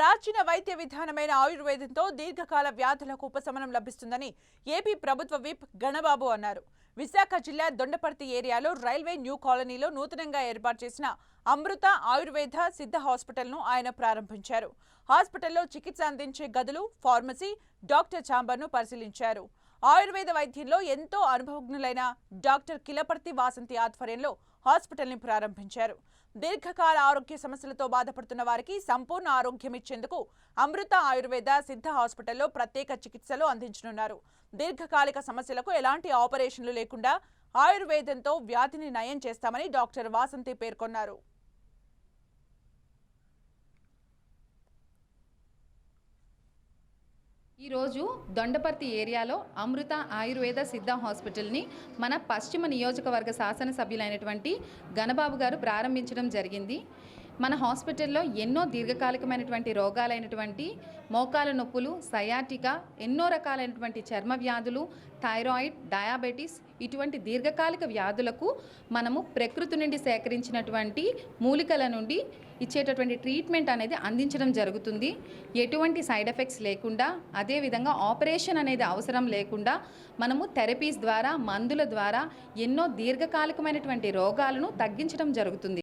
ప్రాచీన వైద్య విధానమైన ఆయుర్వేదంతో దీర్ఘకాల వ్యాధులకు ఉపశమనం లభిస్తుందని ఏపీ ప్రభుత్వ విప్ గణబాబు అన్నారు. విశాఖ జిల్లా దొండపర్తి ఏరియాలో రైల్వే న్యూ కాలనీలో నూతనంగా ఏర్పాటు చేసిన అమృత ఆయుర్వేద సిద్ధ హాస్పిటల్ను ఆయన ప్రారంభించారు. హాస్పిటల్లో చికిత్స అందించే గదులు ఫార్మసీ డాక్టర్ ఛాంబర్ను పరిశీలించారు. ఆయుర్వేద వైద్యంలో ఎంతో అనుభవజ్ఞులైన డాక్టర్ కిలపర్తి వాసంతి ఆధ్వర్యంలో హాస్పిటల్ని ప్రారంభించారు. దీర్ఘకాల ఆరోగ్య సమస్యలతో బాధపడుతున్న వారికి సంపూర్ణ ఆరోగ్యం ఇచ్చేందుకు అమృత ఆయుర్వేద సిద్ధ హాస్పిటల్లో ప్రత్యేక చికిత్సలు అందించనున్నారు. దీర్ఘకాలిక సమస్యలకు ఎలాంటి ఆపరేషన్లు లేకుండా ఆయుర్వేదంతో వ్యాధిని నయం చేస్తామని డాక్టర్ వాసంతి పేర్కొన్నారు. ఈరోజు దొండపర్తి ఏరియాలో అమృత ఆయుర్వేద సిద్ధ హాస్పిటల్ని మన పశ్చిమ నియోజకవర్గ శాసనసభ్యులైనటువంటి గణబాబు గారు ప్రారంభించడం జరిగింది. మన హాస్పిటల్లో ఎన్నో దీర్ఘకాలికమైనటువంటి రోగాలైనటువంటి మోకాల నొప్పులు సయాటికా ఎన్నో రకాలైనటువంటి చర్మ వ్యాధులు థైరాయిడ్ డయాబెటీస్ ఇటువంటి దీర్ఘకాలిక వ్యాధులకు మనము ప్రకృతి నుండి సేకరించినటువంటి మూలికల నుండి ఇచ్చేటటువంటి ట్రీట్మెంట్ అనేది అందించడం జరుగుతుంది. ఎటువంటి సైడ్ ఎఫెక్ట్స్ లేకుండా అదేవిధంగా ఆపరేషన్ అనేది అవసరం లేకుండా మనము థెరపీస్ ద్వారా మందుల ద్వారా ఎన్నో దీర్ఘకాలికమైనటువంటి రోగాలను తగ్గించడం జరుగుతుంది.